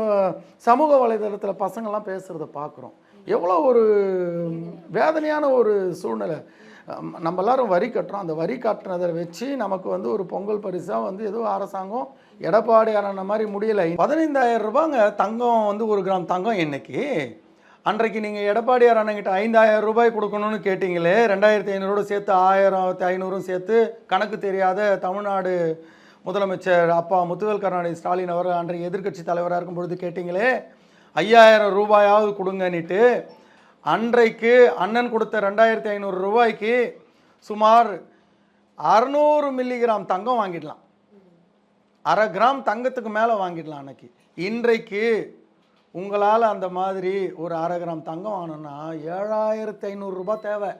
சமூக வலைதளத்தில் பசங்கள்லாம் பேசுகிறத பார்க்குறோம். எவ்வளோ ஒரு வேதனையான ஒரு சூழ்நிலை. நம்ம எல்லாரும் வரி கட்டுறோம். அந்த வரி கட்டுனதை வச்சு நமக்கு வந்து ஒரு பொங்கல் பரிசாக வந்து ஏதோ அரசாங்கம் எடப்பாடி அண்ணன மாதிரி முடியலை. பதினைந்தாயிரம் ரூபாங்க தங்கம் வந்து ஒரு கிராம் தங்கம் இன்னைக்கு அன்றைக்கு நீங்கள் எடப்பாடியார் அண்ணங்கிட்ட ஐந்தாயிரம் ரூபாய் கொடுக்கணும்னு கேட்டிங்களே ரெண்டாயிரத்தி ஐநூறோடு சேர்த்து ஆயிரத்தி ஐநூறும் சேர்த்து கணக்கு தெரியாத தமிழ்நாடு முதலமைச்சர் அப்பா முத்துவேல் கருணாநிதி ஸ்டாலின் அவர் அன்றைய எதிர்க்கட்சி தலைவராக இருக்கும் பொழுது கேட்டிங்களே ஐயாயிரம் ரூபாயாவது கொடுங்கன்னுட்டு அன்றைக்கு அண்ணன் கொடுத்த ரெண்டாயிரத்தி ஐநூறு ரூபாய்க்கு சுமார் அறநூறு மில்லிகிராம் தங்கம் வாங்கிடலாம். அரை கிராம் தங்கத்துக்கு மேலே வாங்கிடலாம் அன்னைக்கு. இன்றைக்கு உங்களால் அந்த மாதிரி ஒரு அரை கிராம் தங்கம் வாங்கணும்னா ஏழாயிரத்தி ஐநூறுரூபா தேவை.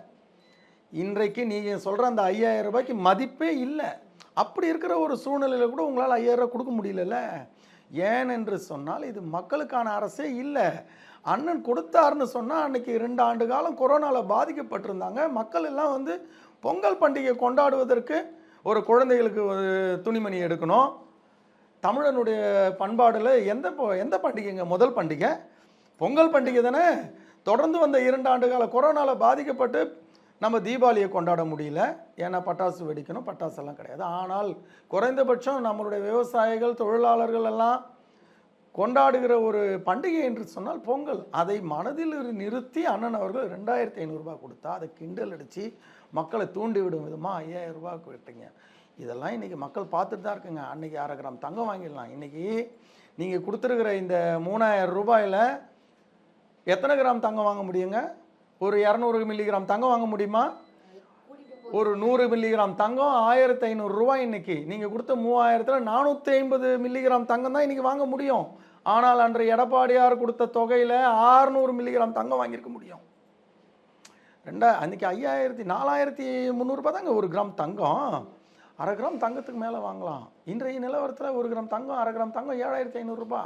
இன்றைக்கு நீங்கள் சொல்கிற அந்த ஐயாயிரம் ரூபாய்க்கு மதிப்பே இல்லை. அப்படி இருக்கிற ஒரு சூழ்நிலையில் கூட உங்களால் ஐயாயிரம் ரூபா கொடுக்க முடியலல்ல. ஏனென்று சொன்னால் இது மக்களுக்கான அரசே இல்லை. அண்ணன் கொடுத்தாருன்னு சொன்னால் அன்னைக்கு ரெண்டு ஆண்டு காலம் கொரோனாவில் பாதிக்கப்பட்டிருந்தாங்க. மக்கள் எல்லாம் வந்து பொங்கல் பண்டிகை கொண்டாடுவதற்கு ஒரு குழந்தைகளுக்கு ஒரு துணிமணி எடுக்கணும். தமிழனுடைய பண்பாடில் எந்த பொ- எந்த பண்டிகைங்க? முதல் பண்டிகை? பொங்கல் பண்டிகை தானே? தொடர்ந்து வந்த இரண்டு ஆண்டு கால கொரோனாவில் பாதிக்கப்பட்டு நம்ம தீபாவளியை கொண்டாட முடியல. ஏன்னா பட்டாசு வெடிக்கணும் பட்டாசெல்லாம் கிடையாது. ஆனால் குறைந்தபட்சம் நம்மளுடைய விவசாயிகள் தொழிலாளர்கள் எல்லாம் கொண்டாடுகிற ஒரு பண்டிகை என்று சொன்னால் பொங்கல். அதை மனதில் இரு- நிறுத்தி அண்ணன் அவர்கள் ரெண்டாயிரத்தி ஐநூறுரூபா கொடுத்தா அதை கிண்டல் அடித்து மக்களை தூண்டி விடும் விதமாக ஐயாயிரம் ரூபாய் விட்டீங்க இதெல்லாம் இன்றைக்கி மக்கள் பார்த்துட்டு தான் இருக்குங்க. அன்றைக்கி அரை கிராம் தங்கம் வாங்கிடலாம். இன்றைக்கி நீங்கள் கொடுத்துருக்கிற இந்த மூணாயிரம் ரூபாயில் எத்தனை கிராம் தங்கம் வாங்க முடியுங்க? ஒரு இரநூறு மில்லிகிராம் தங்கம் வாங்க முடியுமா? ஒரு நூறு மில்லிகிராம் தங்கம் ஆயிரத்தி ஐநூறுரூவா இன்றைக்கி இன்னைக்கு. நீங்கள் கொடுத்த மூவாயிரத்தில் நானூற்றி ஐம்பது மில்லிகிராம் தங்கம் தான் இன்னைக்கு வாங்க முடியும். ஆனால் அன்று எடப்பாடியார் கொடுத்த தொகையில் ஆறுநூறு மில்லிகிராம் தங்கம் வாங்கியிருக்க முடியும். ரெண்டா அன்றைக்கி ஐயாயிரத்தி நாலாயிரத்தி முந்நூறுபா தாங்க ஒரு கிராம் தங்கம். அரை கிராம் தங்கத்துக்கு மேலே வாங்கலாம். இன்றைய நிலவரத்தில் ஒரு கிராம் தங்கம் அரை கிராம் தங்கம் ஏழாயிரத்தி ஐநூறுரூபா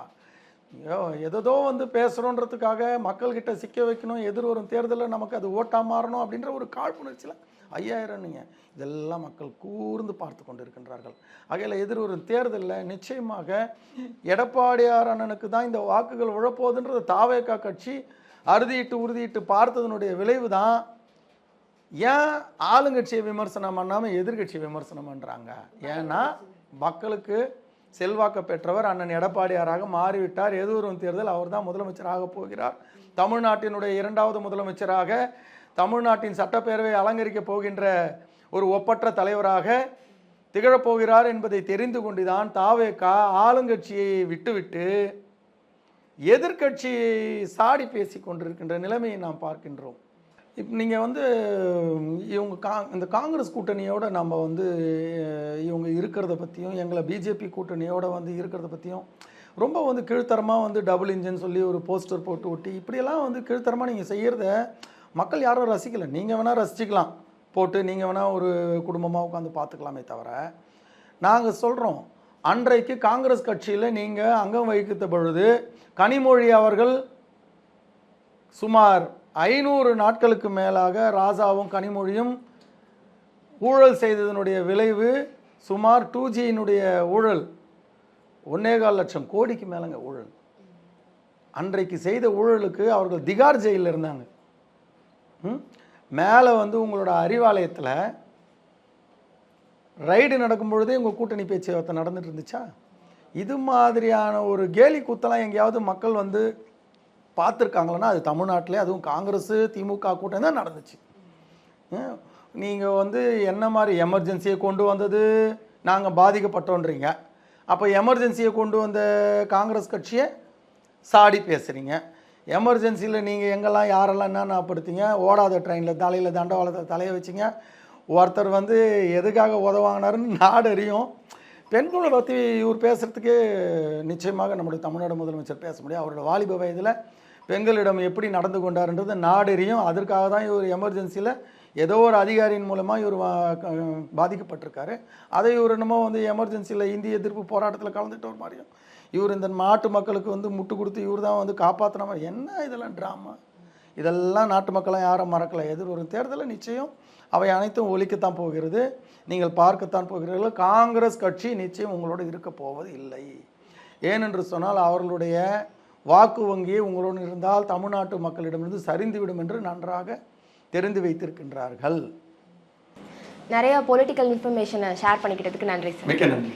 ஐயோ எதோ வந்து பேசுகிறோன்றதுக்காக மக்கள்கிட்ட சிக்க வைக்கணும் எதிர்வரும் தேர்தலில் நமக்கு அது ஓட்டாக மாறணும் அப்படின்ற ஒரு காழ்ப்புணர்ச்சியில் ஐயாயிரம் நீங்கள் இதெல்லாம் மக்கள் கூர்ந்து பார்த்து கொண்டு இருக்கின்றார்கள் ஆகையில் எதிர்வரும் தேர்தலில் நிச்சயமாக எடப்பாடியார் அண்ணனுக்கு தான் இந்த வாக்குகள் உழப்போகுதுன்றது தாவேக்கா கட்சி அறுதியிட்டு உறுதியிட்டு பார்த்ததனுடைய விளைவு தான். ஏன் ஆளுங்கட்சியை விமர்சனம் பண்ணாமல் எதிர்கட்சியை விமர்சனம் பண்ணுறாங்க ஏன்னா மக்களுக்கு செல்வாக்க பெற்றவர் அண்ணன் எடப்பாடியாராக மாறிவிட்டார். எதிர்வரும் தேர்தல் அவர் தான் முதலமைச்சராக போகிறார். தமிழ்நாட்டினுடைய இரண்டாவது முதலமைச்சராக தமிழ்நாட்டின் சட்டப்பேரவை அலங்கரிக்கப் போகின்ற ஒரு ஒப்பற்ற தலைவராக திகழப்போகிறார் என்பதை தெரிந்து கொண்டுதான் தாவேக்கா ஆளுங்கட்சியை விட்டுவிட்டு எதிர்க்கட்சி சாடி பேசி கொண்டிருக்கின்ற நிலைமையை நாம் பார்க்கின்றோம். இப்போ நீங்கள் வந்து இவங்க கா இந்த காங்கிரஸ் கூட்டணியோடு நம்ம வந்து இவங்க இருக்கிறத பற்றியும் எங்களை பிஜேபி கூட்டணியோடு வந்து இருக்கிறத பற்றியும் ரொம்ப வந்து கீழ்த்தரமாக வந்து டபுள் இன்ஜின் சொல்லி ஒரு போஸ்டர் போட்டு ஒட்டி இப்படியெல்லாம் வந்து கீழ்த்தரமாக நீங்கள் செய்கிறத மக்கள் யாரும் ரசிக்கலை. நீங்கள் வேணால் ரசிச்சுக்கலாம். போட்டு நீங்கள் வேணால் ஒரு குடும்பமாக உட்காந்து பார்த்துக்கலாமே தவிர நாங்கள் சொல்கிறோம் அன்றைக்கு காங்கிரஸ் கட்சியில் நீங்கள் அங்கம் வகித்த பொழுது கனிமொழி அவர்கள் சுமார் ஐநூறு நாட்களுக்கு மேலாக ராசாவும் கனிமொழியும் ஊழல் செய்ததனுடைய விளைவு சுமார் டூ ஜியினுடைய ஊழல் ஒன்னேகால் லட்சம் கோடிக்கு மேலேங்க ஊழல். அன்றைக்கு செய்த ஊழலுக்கு அவர்கள் திகார் ஜெயிலில் இருந்தாங்க. மேலே வந்து உங்களோட அறிவாலயத்தில் ரைடு நடக்கும்பொழுதே உங்கள் கூட்டணி பேச்சுவார்த்தை நடந்துட்டு இருந்துச்சா? இது மாதிரியான ஒரு கேலி கூத்தெல்லாம் எங்கேயாவது மக்கள் வந்து பார்த்துருக்காங்களன்னா அது தமிழ்நாட்டிலே அதுவும் காங்கிரஸ் திமுக கூட்டம் தான் நடந்துச்சு. நீங்கள் வந்து என்ன மாதிரி எமர்ஜென்சியை கொண்டு வந்தது? நாங்கள் பாதிக்கப்பட்டோன்றீங்க. அப்போ எமர்ஜென்சியை கொண்டு வந்த காங்கிரஸ் கட்சியை சாடி பேசுகிறீங்க எமர்ஜென்சியில் நீங்கள் எங்கெல்லாம் யாரெல்லாம் என்னென்ன படுத்தீங்க ஓடாத ட்ரெயினில் தலையில் தண்டவாளத்தை தலையை வச்சிங்க. ஒருத்தர் வந்து எதுக்காக உதவாங்கினாருன்னு நாடு அறியும். பெண்களை பற்றி இவர் பேசுகிறதுக்கு நிச்சயமாக நம்முடைய தமிழ்நாடு முதலமைச்சர் பேச முடியும். அவரோட வாலிப வயதில் பெண்களிடம் எப்படி நடந்து கொண்டார்ன்றது நாடறியும் அதற்காக தான் இவர் எமர்ஜென்சியில் ஏதோ ஒரு அதிகாரியின் மூலமாக இவர் வா- க- பாதிக்கப்பட்டிருக்காரு. அதை இவர் என்னமோ வந்து எமர்ஜென்சியில் இந்திய எதிர்ப்பு போராட்டத்தில் கலந்துட்டு ஒரு மாதிரியும் இவர் இந்த நாட்டு மக்களுக்கு வந்து முட்டு கொடுத்து இவர் தான் வந்து காப்பாற்றின மாதிரி. என்ன இதெல்லாம் ட்ராமா இதெல்லாம் நாட்டு மக்களாம் யாரும் மறக்கலை. எதிர் ஒரு தேர்தலில் நிச்சயம் அவை அனைத்தும் ஒழிக்கத்தான் போகிறது. நீங்கள் பார்க்கத்தான் போகிறீர்கள் காங்கிரஸ் கட்சி நிச்சயம் உங்களோடு இருக்க போவது இல்லை. ஏனென்று சொன்னால் அவர்களுடைய வாக்கு வங்கி உங்களோடு இருந்தால் தமிழ்நாட்டு மக்களிடமிருந்து சரிந்துவிடும் என்று நன்றாக தெரிந்து வைத்திருக்கின்றார்கள். நிறைய பொலிட்டிக்கல் இன்ஃபர்மேஷனை ஷேர் பண்ணிக்கிட்டதுக்கு நன்றி சார் மிக்க நன்றி.